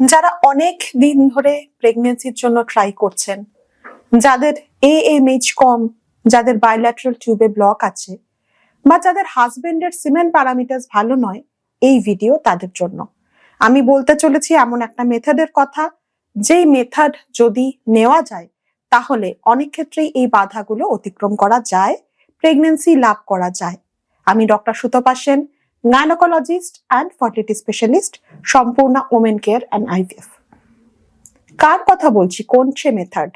যারা অনেক দিন ধরে প্রেগনেন্সির জন্য ট্রাই করছেন, যাদের এ এম এইচ কম, যাদের বায়োল্যাটারাল টিউবে ব্লক আছে, বা যাদের হাজবেন্ডের সিমেন্ট প্যারামিটার ভালো নয়, এই ভিডিও তাদের জন্য। আমি বলতে চলেছি এমন একটা মেথডের কথা, যেই মেথড যদি নেওয়া যায়, তাহলে অনেক ক্ষেত্রেই এই বাধাগুলো অতিক্রম করা যায় প্রেগনেন্সি লাভ করা যায়। আমি doctor Sutapa Sen gynaecologist and fertility specialist সম্পূর্ণ ওমেন কেয়ার অ্যান্ড আইভিএফ কার কথা বলছি? কোন সে মেথড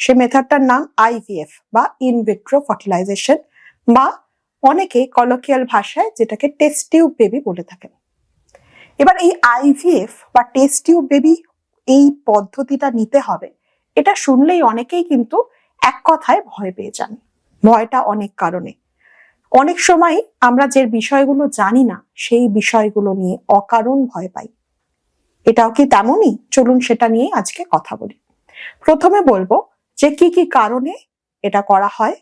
সে মেথডটার নাম আইভিএফ বা ইনভিট্রো ফার্টিলাইজেশন বা অনেকে কলোকিয়াল ভাষায় যেটাকে টেস্ট টিউব বেবি বলে থাকেন। এবার এই আইভিএফ বা টেস্ট টিউব বেবি এই পদ্ধতিটা নিতে হবে। এটা শুনলেই অনেকেই কিন্তু এক কথায় ভয় পেয়ে যান। ভয়টা অনেক কারণে। অনেক সময় আমরা যে বিষয়গুলো জানি না, সেই বিষয়গুলো নিয়ে অকারণ ভয় পাই। এটাও কি তেমনই? চলুন সেটা নিয়ে আজকে কথা বলি। প্রথমে বলব যে কি কি কারণে এটা করা হয়।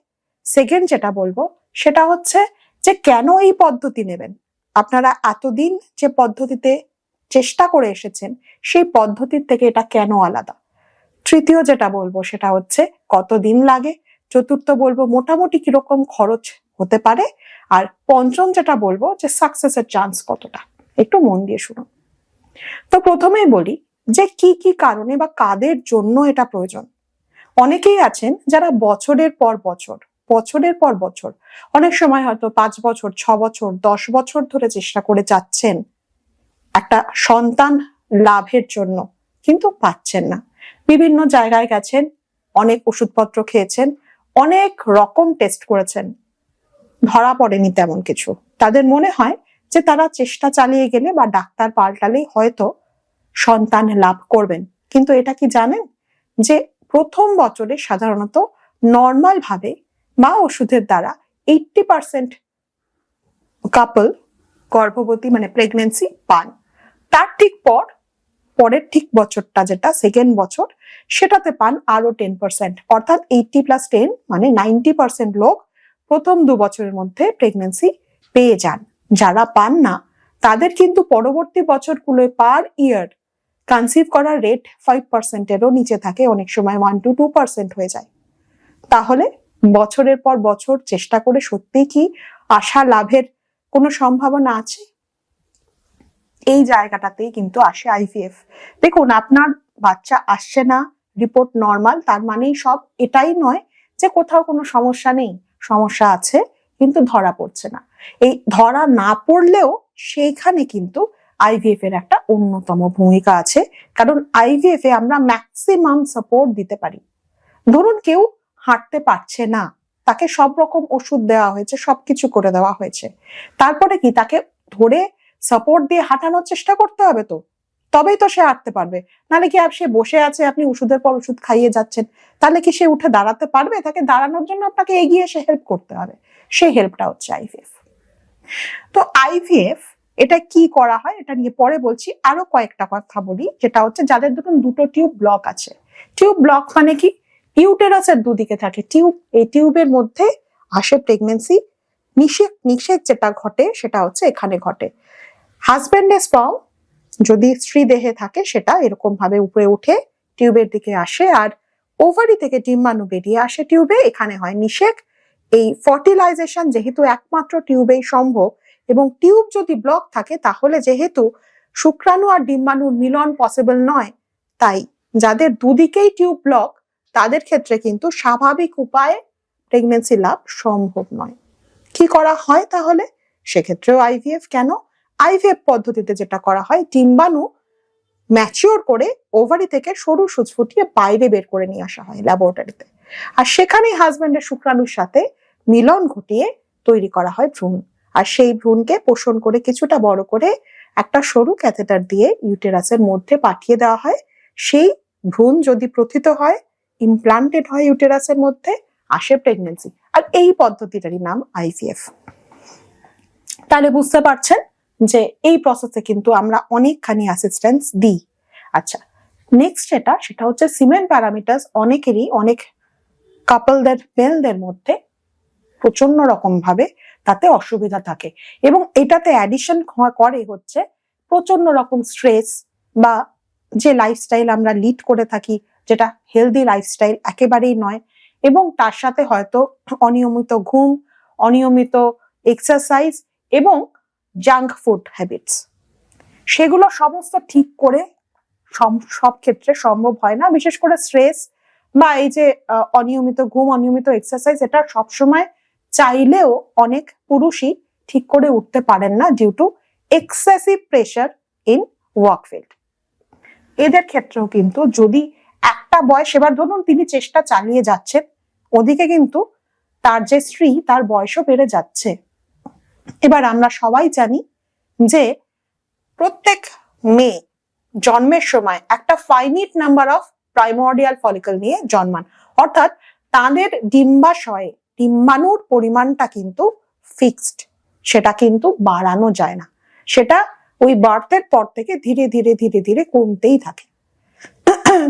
সেকেন্ড যেটা বলব, সেটা হচ্ছে যে কেন এই পদ্ধতি নেবেন? আপনারা এতদিন যে পদ্ধতিতে চেষ্টা করে এসেছেন, সেই পদ্ধতির থেকে এটা কেন আলাদা? তৃতীয় যেটা বলব, সেটা হচ্ছে কতদিন লাগে? চতুর্থ বলব, মোটামুটি কীরকম খরচ হতে পারে। আর পঞ্চম যেটা বলব যে সাকসেসের চান্স কতটা? একটু মন দিয়ে শুনুন। তো প্রথমেই বলি যে কি কি কারণে বা কাদের জন্য এটা প্রয়োজন? অনেকেই আছেন যারা বছরের পর বছর, বছরের পর বছর, অনেক সময় হয়তো পাঁচ বছর, ছ বছর, দশ বছর ধরে চেষ্টা করে যাচ্ছেন একটা সন্তান লাভের জন্য, কিন্তু পাচ্ছেন না। বিভিন্ন জায়গায় গেছেন, অনেক ওষুধপত্র খেয়েছেন, অনেক রকম টেস্ট করেছেন ধরা পড়েনি তেমন কিছু। তাদের মনে হয় যে তারা চেষ্টা চালিয়ে গেলে বা ডাক্তার পাল্টালেই হয়তো সন্তান লাভ করবেন। কিন্তু এটা কি জানেন? যে প্রথম বছরে সাধারণত নর্মাল ভাবে বা ওষুধের দ্বারা এইটটি পার্সেন্ট কাপল গর্ভবতী মানে প্রেগনেন্সি পান। তার ঠিক পর, পরের ঠিক বছরটা যেটা সেকেন্ড বছর, সেটাতে পান আরও টেন পার্সেন্ট অর্থাৎ এইটটি প্লাস টেন মানে নাইনটি পার্সেন্ট লোক প্রথম দু বছরের মধ্যে প্রেগনেন্সি পেয়ে যান। যারা পান না, তাদের কিন্তু পরবর্তী বছরগুলোয় পার ইয়ার কনসিভ করার রেট ফাইভ পার্সেন্টেরও নিচে থাকে, অনেক সময় ওয়ান টু টু পার্সেন্ট হয়ে যায়। তাহলে বছরের পর বছর চেষ্টা করে সত্যি কি আশা লাভের কোনো সম্ভাবনা আছে? এই জায়গাটাতেই কিন্তু আসে আইভিএফ দেখুন, আপনার বাচ্চা আসছে না রিপোর্ট নর্মাল তার মানেই সব এটাই নয় যে কোথাও কোনো সমস্যা নেই। সমস্যা আছে, কিন্তু ধরা পড়ছে না। এই ধরা না পড়লেও সেইখানে কিন্তু আইভিএফ এর একটা অন্যতম ভূমিকা আছে। কারণ আইভিএফ এ আমরা ম্যাক্সিমাম সাপোর্ট দিতে পারি। ধরুন কেউ হাঁটতে পারছে না, তাকে সব রকম ওষুধ দেওয়া হয়েছে, সবকিছু করে দেওয়া হয়েছে। তারপরে কি তাকে ধরে সাপোর্ট দিয়ে হাঁটানোর চেষ্টা করতে হবে তো? তবেই তো সে হাঁটতে পারবে। নাহলে কি সে বসে আছে, আপনি ওষুধের পর ওষুধ খাইয়ে যাচ্ছেন? তাহলে কি সে উঠে দাঁড়াতে পারবে? তাকে দাঁড়ানোর জন্য আপনাকে এগিয়ে এসে হেল্প করতে হবে। সেই হেল্পটা হচ্ছে আইভিএফ তো আইভিএফ এটা কি করা হয়? এটা নিয়ে পরে বলছি। আরও কয়েকটা কথা বলি। যেটা হচ্ছে যাদের ধরুন দুটো টিউব ব্লক আছে। টিউব ব্লক মানে কি? ইউটেরাসের দুদিকে থাকে। টিউব এই টিউবের মধ্যে আসে প্রেগনেন্সি নিষেক নিষেক যেটা ঘটে সেটা হচ্ছে এখানে ঘটে। হাজব্যান্ডের স্পাম যদি স্ত্রী দেহে থাকে সেটা এরকম ভাবে উপরে উঠে টিউবের দিকে আসে আর ওভারি থেকে ডিম্বাণু বেরিয়ে আসে টিউবে, এখানে হয় নিষেক। এই ফার্টিলাইজেশন যেহেতু একমাত্র টিউবেই সম্ভব এবং টিউব যদি ব্লক থাকে তাহলে যেহেতু শুক্রাণু আর ডিম্বাণুর মিলন পসিবল নয়, তাই যাদের দুদিকেই টিউব ব্লক, তাদের ক্ষেত্রে কিন্তু স্বাভাবিক উপায়ে প্রেগনেন্সি লাভ সম্ভব নয়। কি করা হয় তাহলে? সেক্ষেত্রেও আইভিএফ কেন? আইভিএফ পদ্ধতিতে যেটা করা হয় ডিম্বাণু ম্যাচিওর করে ওভারি থেকে সরু সুচ ফুটিয়ে বাইরে বের করে নিয়ে আসা হয় ল্যাবরেটরিতে আর সেখানেই হাজব্যান্ডের শুক্রাণুর সাথে মিলন ঘটিয়ে তৈরি করা হয় ভ্রূণ। আর সেই ভ্রূণকে পোষণ করে কিছুটা বড় করে একটা সরু ক্যাথেটার দিয়ে ইউটেরাসের মধ্যে পাঠিয়ে দেওয়া হয়। সেই ভ্রূণ যদি প্রথিত হয় ইমপ্লান্টেড হয় ইউটেরাসের মধ্যে, আসে প্রেগনেন্সি আর এই পদ্ধতিটারই নাম আইভিএফ তাহলে বুঝতে পারছেন? যে এই প্রসেসে কিন্তু আমরা অনেকখানি অ্যাসিস্ট্যান্স দিই। আচ্ছা নেক্সট যেটা, সেটা হচ্ছে সিমেন্ট প্যারামিটার্স অনেকেরই, অনেক কাপলদের মেলদের মধ্যে প্রচণ্ড রকম ভাবে তাতে অসুবিধা থাকে। এবং এটাতে অ্যাডিশন করে হচ্ছে প্রচণ্ড রকম স্ট্রেস বা যে লাইফস্টাইল আমরা লিড করে থাকি, যেটা হেলদি লাইফস্টাইল একেবারেই নয়। এবং তার সাথে হয়তো অনিয়মিত ঘুম, অনিয়মিত এক্সারসাইজ এবং জাঙ্ক ফুড হ্যাবিটস সেগুলো সমস্ত ঠিক করে সব ক্ষেত্রে সম্ভব হয় না, বিশেষ করে স্ট্রেস বা এই যে অনিয়মিত ঘুম, অনিয়মিত এক্সারসাইজ এটা সবসময় চাইলেও অনেক পুরুষই ঠিক করে উঠতে পারেন না due to excessive pressure in work field এদের ক্ষেত্রেও কিন্তু যদি একটা বয়স, এবার ধরুন তিনি চেষ্টা চালিয়ে যাচ্ছেন, ওদিকে কিন্তু তার যে স্ত্রী, তার বয়সও বেড়ে যাচ্ছে। এবার আমরা সবাই জানি যে প্রত্যেক মেয়ে জন্মের সময় একটা finite number of primordial follicle নিয়ে জন্মান। অর্থাৎ তাদের ডিম্বাশয়ে, ডিম্বাণুর পরিমাণটা কিন্তু ফিক্সড সেটা কিন্তু বাড়ানো যায় না। সেটা ওই বার্থের পর থেকে ধীরে ধীরে ধীরে ধীরে কমতেই থাকে।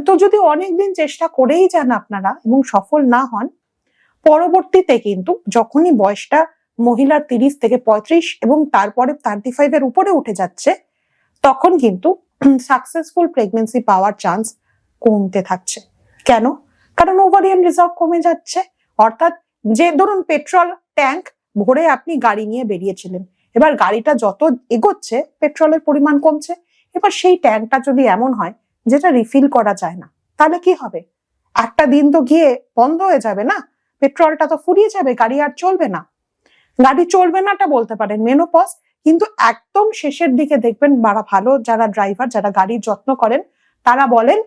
তো যদি অনেকদিন চেষ্টা করেই যান আপনারা এবং সফল না হন, পরবর্তীতে কিন্তু যখনই বয়সটা মহিলার তিরিশ থেকে পঁয়ত্রিশ এবং তারপরে থার্টি ফাইভ এর উপরে উঠে যাচ্ছে, তখন কিন্তু সাকসেসফুল প্রেগনেন্সি পাওয়ার চান্স কমতে থাকছে। কেন? কারণ ওভারিয়ান রিজার্ভ কমে যাচ্ছে। অর্থাৎ যে ধরুন পেট্রোল ট্যাঙ্ক ভরে আপনি গাড়ি নিয়ে বেরিয়েছিলেন, এবার গাড়িটা যত এগোচ্ছে পেট্রোলের পরিমাণ কমছে, এবার সেই ট্যাঙ্কটা যদি এমন হয়, যেটা রিফিল করা যায় না, তাহলে কি হবে? একটা দিন তো গিয়ে বন্ধ হয়ে যাবে না পেট্রোলটা তো ফুরিয়ে যাবে, গাড়ি আর চলবে না। গাড়ি চলবে নাটা বলতে পারেন মেনোপজ কিন্তু একদম শেষের দিকে দেখবেন বারা ভালো, যারা ড্রাইভার যারা গাড়ির যত্ন করেন, তারা বলেন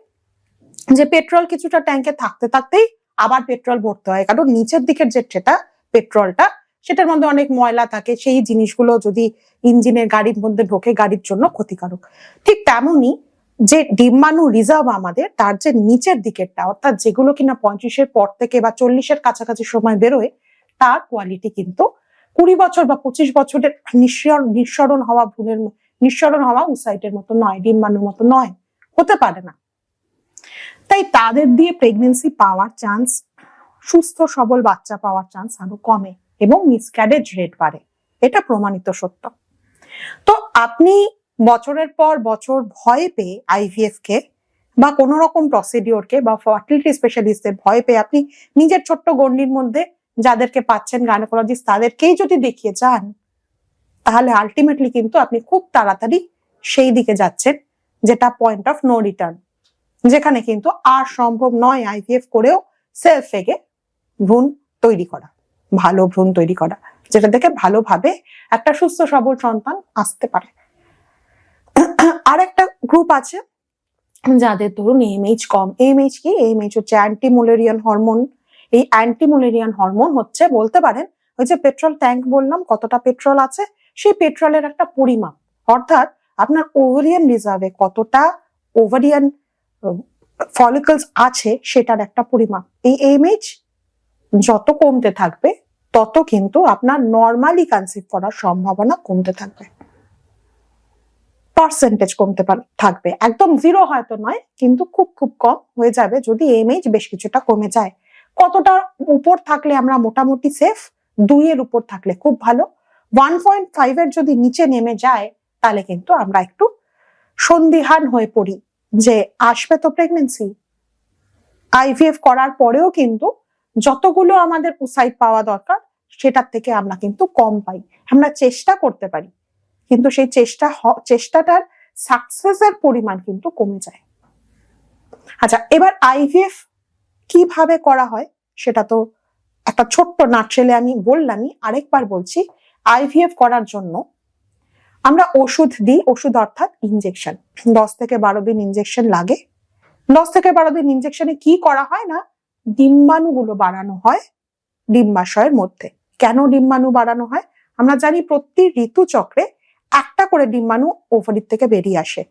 যে পেট্রোল কিছুটা ট্যাঙ্কে থাকতে থাকতেই আবার পেট্রোল ভরতে হয়। কারণ নিচের দিকের যে যেটা পেট্রোলটা সেটার মধ্যে অনেক ময়লা থাকে, সেই জিনিসগুলো যদি ইঞ্জিনের গাড়ির মধ্যে ঢোকে, গাড়ির জন্য ক্ষতিকারক। ঠিক তেমনই যে ডিম্বাণু রিজার্ভ আমাদের, তার যে নিচের দিকেরটা, অর্থাৎ যেগুলো কিনা পঁয়ত্রিশের পর থেকে বা চল্লিশের কাছাকাছি সময় বেরোয়, তার কোয়ালিটি কিন্তু কুড়ি বছর বা পঁচিশ বছরের নিঃসরণ নিঃসরণ হওয়া ম- নিঃসরণ হওয়া উসাইটের মতো নয় ডিম্বাণুর মতো নয়। হতে পারে না। তাই তাদের দিয়ে প্রেগনেন্সি পাওয়ার চান্স সুস্থ, সবল বাচ্চা পাওয়ার চান্স আরও কমে এবং মিসক্যারেজ রেট বাড়ে। এটা প্রমাণিত সত্য। তো আপনি বছরের পর বছর ভয় পেয়ে আইভিএফ কে বা কোনো রকম প্রসিডিওরকে বা ফার্টিলিটি স্পেশালিস্টদের ভয় পেয়ে আপনি নিজের ছোট্ট গণ্ডির মধ্যে যাদেরকে পাচ্ছেন গাইনোকোলজিস্ট, তাদেরকেই যদি দেখিয়ে যান, তাহলে আলটিমেটলি কিন্তু আপনি খুব তাড়াতাড়ি সেই দিকে যাচ্ছেন, যেটা পয়েন্ট অফ নো রিটার্ন যেখানে কিন্তু আর সম্ভব নয় আইভিএফ করেও সেলফ এগে ভ্রূণ তৈরি করা, ভালো ভ্রূণ তৈরি করা, যেটা দেখে ভালোভাবে একটা সুস্থ সবল সন্তান আসতে পারে। আর একটা গ্রুপ আছে, যাদের ধরুন এমএইচ কম এমএইচ কি? এমএইচ হচ্ছে অ্যান্টিমুলেরিয়ান হরমোন এই অ্যান্টিমুলেরিয়ান হরমোন হচ্ছে, বলতে পারেন, ওই যে পেট্রোল ট্যাঙ্ক বললাম, কতটা পেট্রোল আছে, সেই পেট্রোলের একটা পরিমাপ। অর্থাৎ আপনার ওভারিয়ান রিজার্ভে কতটা ওভারিয়ান ফলিকলস আছে, সেটার একটা পরিমাপ। এই এমএইচ যত কমতে থাকবে, তত কিন্তু আপনার নর্মালি কনসিভ করার সম্ভাবনা কমতে থাকবে। পার্সেন্টেজ কমতে থাকবে। একদম জিরো হয়তো নয়, কিন্তু খুব খুব কম হয়ে যাবে যদি এমএইচ বেশ কিছুটা কমে যায়। কতটা উপর থাকলে আমরা মোটামুটি সেফ দুইয়ের উপর থাকলে খুব ভালো। ওয়ান পয়েন্ট ফাইভ এর যদি নিচে নেমে যায়, তাহলে কিন্তু আমরা একটু সন্দিহান হয়ে পড়ি যে আসবে তো প্রেগনেন্সি আইভিএফ করার পরেও কিন্তু যতগুলো আমাদের উসাইট পাওয়া দরকার, সেটার থেকে আমরা কিন্তু কম পাই। আমরা চেষ্টা করতে পারি, কিন্তু সেই চেষ্টা চেষ্টাটার সাকসেসের পরিমাণ কিন্তু কমে যায়। আচ্ছা এবার আইভিএফ কীভাবে করা হয় সেটা তো একটা ছোট্ট নাটশেলে আমি বললামই, আরেকবার বলছি আইভিএফ করার জন্য আমরা ওষুধ দিই, ওষুধ অর্থাৎ ইনজেকশন দশ থেকে বারো দিন ইনজেকশন লাগে। দশ থেকে বারো দিন ইনজেকশনে কি করা হয় না? ডিম্বাণুগুলো বাড়ানো হয় ডিম্বাশয়ের মধ্যে। কেন ডিম্বাণু বাড়ানো হয়? আমরা জানি প্রতি ঋতুচক্রে একটা করে ডিম্বাণু ওভারির থেকে বেরিয়ে আসে।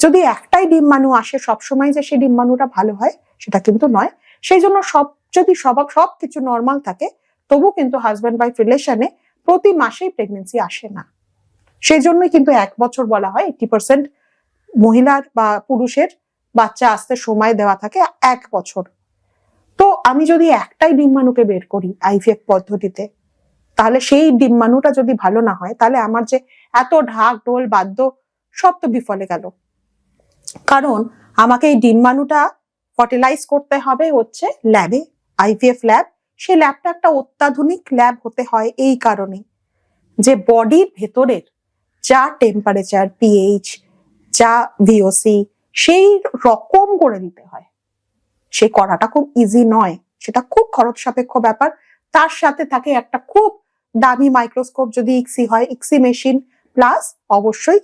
যদি একটাই ডিম্বাণু আসে, সবসময় যে সেই ডিম্বাণুটা ভালো হয়, সেটা কিন্তু নয়। সেই জন্য সব, যদি সব সব কিছু নর্মাল থাকে তবু কিন্তু হাজব্যান্ড ওয়াইফ রিলেশনে প্রতি মাসেই প্রেগনেন্সি আসে না। সেই জন্যই কিন্তু এক বছর বলা হয় এইটি পার্সেন্ট মহিলার বা পুরুষের বাচ্চা আসতে সময় দেওয়া থাকে এক বছর। তো আমি যদি একটাই ডিম্বাণুকে বের করি আইভিএফ পদ্ধতিতে, তাহলে সেই ডিম্বাণুটা যদি ভালো না হয়, তাহলে আমার যে এত ঢাক ঢোল বাদ্য সব তো বিফলে গেল। কারণ আমাকে এই ডিম্বাণুটা ফার্টিলাইজ করতে হবে হচ্ছে ল্যাবে আইভিএফ ল্যাব সেই ল্যাবটা একটা অত্যাধুনিক ল্যাব হতে হয় এই কারণে। যে বডির ভেতরের যা টেম্পারেচার পিএইচ যা ভিওসি সেই রকম করে দিতে হয়। সে করাটা খুব ইজি নয়। সেটা খুব খরচ সাপেক্ষ ব্যাপার। তার সাথে থাকে একটা খুব দামি মাইক্রোস্কোপ যদি ইক্সি হয় ইক্সি মেশিন প্লাস অবশ্যই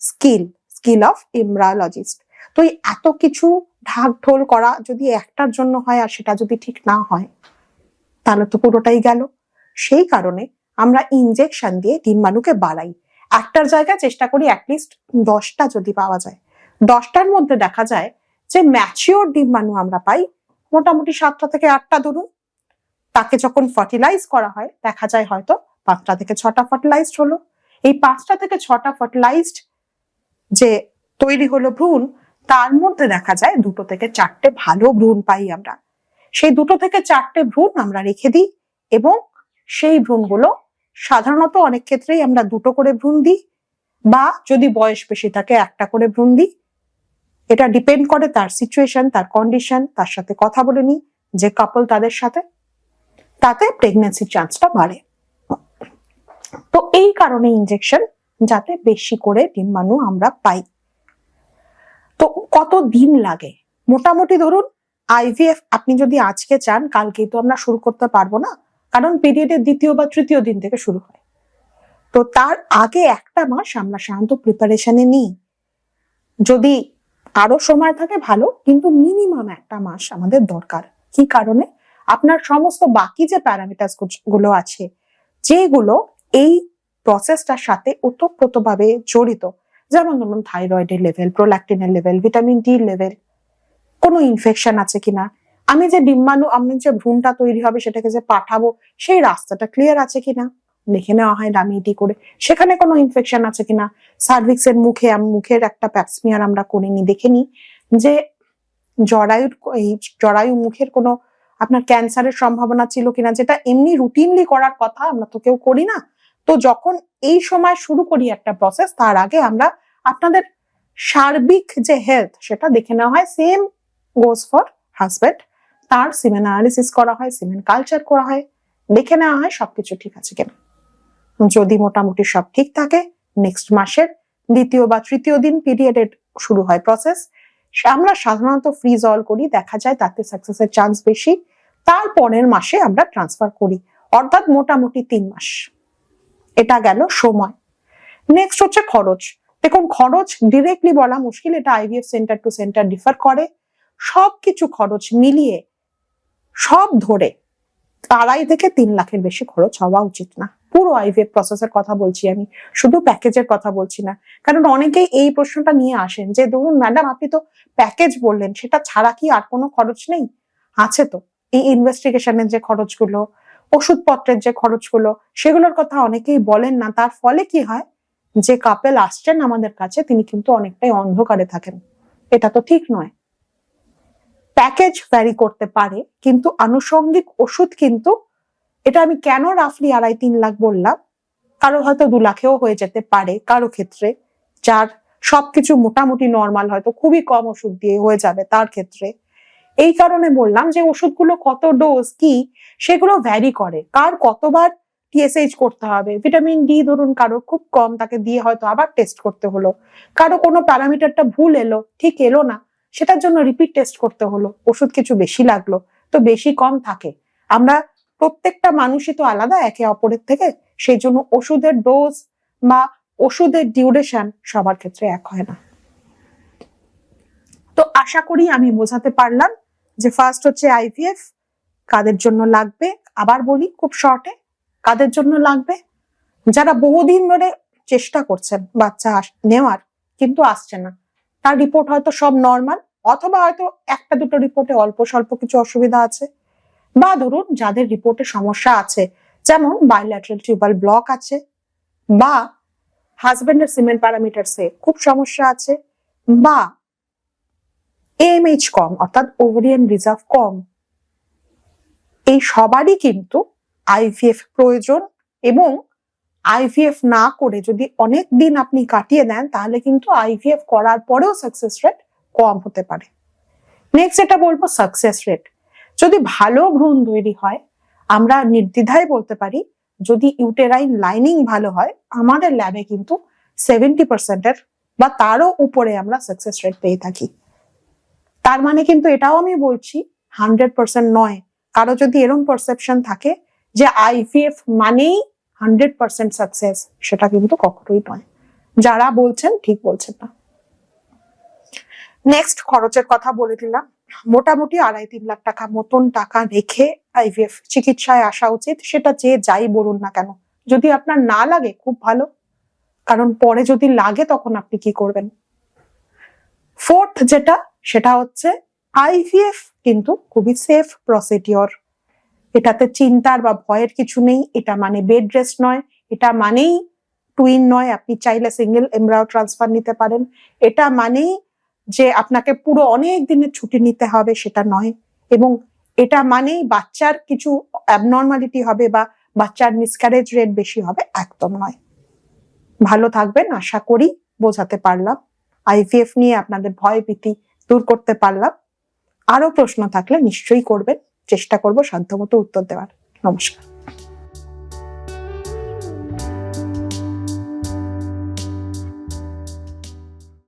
স্কিল স্কিল অফ ইমব্রায়োলজিস্ট তো এত কিছু ঢাক ঢোল করা যদি একটার জন্য হয় আর সেটা যদি ঠিক না হয়, তাহলে তো পুরোটাই গেল। সেই কারণে আমরা ইনজেকশন দিয়ে ডিম্বাণুকে বাড়াই। একটার জায়গায় চেষ্টা করি অ্যাটলিস্ট দশটা যদি পাওয়া যায়। দশটার মধ্যে দেখা যায় যে ম্যাচিওর ডিম্বাণু আমরা পাই মোটামুটি সাতটা থেকে আটটা ধরুন। তাকে যখন ফার্টিলাইজ করা হয়, দেখা যায় হয়তো পাঁচটা থেকে ছটা ফার্টিলাইজড হলো। এই পাঁচটা থেকে ছটা ফার্টিলাইজড যে তৈরি হলো ভ্রূণ তার মধ্যে দেখা যায় দুটো থেকে চারটে ভালো ভ্রূণ পাই আমরা। সেই দুটো থেকে চারটে ভ্রূণ আমরা রেখে দিই এবং সেই ভ্রূণগুলো সাধারণত অনেক ক্ষেত্রেই আমরা দুটো করে ভ্রূণ দিই বা যদি বয়স বেশি থাকে একটা করে ভ্রূণ দিই। এটা ডিপেন্ড করে তার সিচুয়েশন তার কন্ডিশন তার সাথে কথা বলে নিই যে কাপল তাদের সাথে, তাতে প্রেগনেন্সির চান্সটা বাড়ে। তো এই কারণে ইনজেকশন যাতে বেশি করে ডিম্বাণু আমরা পাই। তো কত দিন লাগে? মোটামুটি ধরুন আইভিএফ আপনি যদি আজকে চান, কালকেই তো আমরা শুরু করতে পারব না। কারণ পিরিয়ডের দ্বিতীয় বা তৃতীয় দিন থেকে শুরু হয়। তো তার আগে একটা মাস আমরা সাধারণত প্রিপারেশনে নিই। যদি আরও সময় থাকে, ভালো। কিন্তু মিনিমাম একটা মাস আমাদের দরকার। কি কারণে? আপনার সমস্ত বাকি যে প্যারামিটারগুলো আছে, যেগুলো এই প্রসেসটার সাথে ওতপ্রোতভাবে জড়িত যেমন ধরুন থাইরয়েডের লেভেল প্রোল্যাক্টিনের লেভেল ভিটামিন ডি লেভেল কোনো ইনফেকশন আছে কিনা? আমি যে ডিম্বাণু, আমি যে ভ্রূণটা তৈরি হবে, সেটাকে যে পাঠাবো, সেই রাস্তাটা ক্লিয়ার আছে কিনা? দেখে নেওয়া হয় ডামিটি করে। সেখানে কোনো ইনফেকশন আছে কিনা? সার্ভিক্সের মুখে মুখের একটা প্যাপসমিয়ার আমরা করে নি দেখে নিই যে জরায়ুর এই জরায়ু মুখের কোনো আপনার ক্যান্সারের সম্ভাবনা ছিল কিনা, যেটা এমনি রুটিনলি করার কথা, আমরা তো কেউ করি না। তো যখন এই সময় শুরু করি একটা প্রসেস তার আগে আমরা আপনাদের সার্বিক যে হেলথ সেটা দেখে নেওয়া হয়। সেম গোস ফর হাজবেন্ড তার সিমেন অ্যানালিসিস করা হয় সিমেন কালচার করা হয়। দেখে নেওয়া হয়, সবকিছু ঠিক আছে কিনা। যদি মোটামুটি সব ঠিক থাকে নেক্সট মাসের দ্বিতীয় বা তৃতীয় দিন পিরিয়ডের শুরু হয় প্রসেস আমরা সাধারণত ফ্রিজ অল করি, দেখা যায় তাতে সাকসেসের চান্স বেশি। তারপরের মাসে আমরা ট্রান্সফার করি, অর্থাৎ মোটামুটি তিন মাস। এটা গেল সময়। নেক্সট হচ্ছে খরচ। দেখুন, খরচ ডিরেক্টলি বলা মুশকিল। এটা IVF centre to centre differ করে। সব কিছু খরচ মিলিয়ে, সব ধরে আড়াই থেকে তিন লাখের বেশি খরচ হওয়া উচিত না। পুরো আইভিএফ প্রসেসের কথা বলছি আমি। শুধু প্যাকেজের কথা বলছি না। কারণ অনেকেই এই প্রশ্নটা নিয়ে আসেন যে ধরুন ম্যাডাম আপনি তো প্যাকেজ বললেন। সেটা ছাড়া কি আর কোনো খরচ নেই? আছে তো। এই ইনভেস্টিগেশনের যে খরচগুলো ওষুধপত্রের যে খরচগুলো, সেগুলোর কথা অনেকেই বলেন না। তার ফলে কি হয়? যে কাপেল আসছেন আমাদের কাছে, তিনি কিন্তু অনেকটাই অন্ধকারে থাকেন। এটা তো ঠিক নয়। প্যাকেজ ভ্যারি করতে পারে, কিন্তু আনুষঙ্গিক ওষুধ কিন্তু, এটা আমি কেন রাফলি আড়াই তিন লাখ বললাম? কারও হয়তো দু লাখেও হয়ে যেতে পারে, কারও ক্ষেত্রে। যার সবকিছু মোটামুটি নর্মাল হয়তো খুবই কম ওষুধ দিয়ে হয়ে যাবে তার ক্ষেত্রে। এই কারণে বললাম যে ওষুধগুলো কত ডোজ কি, সেগুলো ভ্যারি করে। কার কতবার টিএসএইচ করতে হবে? ভিটামিন ডি ধরুন কারও খুব কম, তাকে দিয়ে হয়তো আবার টেস্ট করতে হলো। কারও কোনো প্যারামিটারটা ভুল এলো, ঠিক এলো না, সেটার জন্য রিপিট টেস্ট করতে হলো। ওষুধ কিছু বেশি লাগল, তো বেশি কম থাকে। আমরা প্রত্যেকটা মানুষই তো আলাদা, একে অপরের থেকে, সেই জন্য ওষুধের ডোজ বা ওষুধের ডিউরেশন সবার ক্ষেত্রে এক হয় না। তো আশা করি আমি বোঝাতে পারলাম। যে ফার্স্ট হচ্ছে আইভিএফ কাদের জন্য লাগবে? আবার বলি খুব শর্টে কাদের জন্য লাগবে? যারা বহুদিন ধরে চেষ্টা করছেন বাচ্চা নেওয়ার, কিন্তু আসছে না। তার রিপোর্ট হয়তো সব নর্মাল অথবা হয়তো একটা দুটো রিপোর্টে অল্প স্বল্প কিছু অসুবিধা আছে। বা ধরুন যাদের রিপোর্টে সমস্যা আছে, যেমন বাইল্যাটারাল টিউবাল ব্লক আছে, বা হাজবেন্ডের সিমেন্ট প্যারামিটারসে খুব সমস্যা আছে, বা এমএইচ কম অর্থাৎ ওভারিয়ান রিজার্ভ কম এই সবারই কিন্তু আইভিএফ প্রয়োজন এবং আইভিএফ না করে যদি অনেক দিন আপনি কাটিয়ে দেন তাহলে কিন্তু আইভিএফ করার পরেও সাকসেস রেট কম হতে পারে। নেক্সট যেটা বলব সাকসেস রেট যদি ভালো ভ্রূণ তৈরি হয়, আমরা নির্দ্বিধায় বলতে পারি, যদি ইউটেরাইন লাইনিং ভালো হয়, আমাদের ল্যাবে কিন্তু সেভেন্টি পার্সেন্টের বা তারও উপরে আমরা সাকসেস রেট পেয়ে থাকি। তার মানে কিন্তু এটাও আমি বলছি হান্ড্রেড পার্সেন্ট নয়। কারও যদি এরকম পারসেপশন থাকে যে আইভিএফ মানেই হান্ড্রেড পার্সেন্ট সাকসেস সেটা কিন্তু কখনোই নয়। যারা বলছেন ঠিক বলছেন না। নেক্সট খরচের কথা বলে দিলাম। মোটামুটি আড়াই তিন লাখ টাকা মতন টাকা রেখে আইভিএফ চিকিৎসায় আসা উচিত, সেটা যে যাই বলুন না কেন। যদি আপনার না লাগে, খুব ভালো। কারণ পরে যদি লাগে, তখন আপনি কি করবেন? ফোর্থ যেটা, সেটা হচ্ছে আইভিএফ কিন্তু খুবই সেফ প্রসিডিওর এটাতে চিন্তার বা ভয়ের কিছু নেই, এটা মানে বেড রেস্ট নয়, এটা মানেই টুইন নয়, আপনি চাইলে সিঙ্গেল এমব্রাও ট্রান্সফার নিতে পারেন। এটা মানেই যে আপনাকে পুরো অনেক দিনের ছুটি নিতে হবে, সেটা নয়। এবং এটা মানেই বাচ্চার কিছু অ্যাবনর্মালিটি হবে বা বাচ্চার মিসক্যারেজ রেট বেশি হবে, একদম নয়। ভালো থাকবেন, আশা করি বোঝাতে পারলাম। আইভিএফ নিয়ে আপনাদের ভয় ভীতি দূর করতে পারলাম। আরও প্রশ্ন থাকলে নিশ্চয়ই করবেন। চেষ্টা করব সাধ্যমতো উত্তর দেওয়ার। নমস্কার।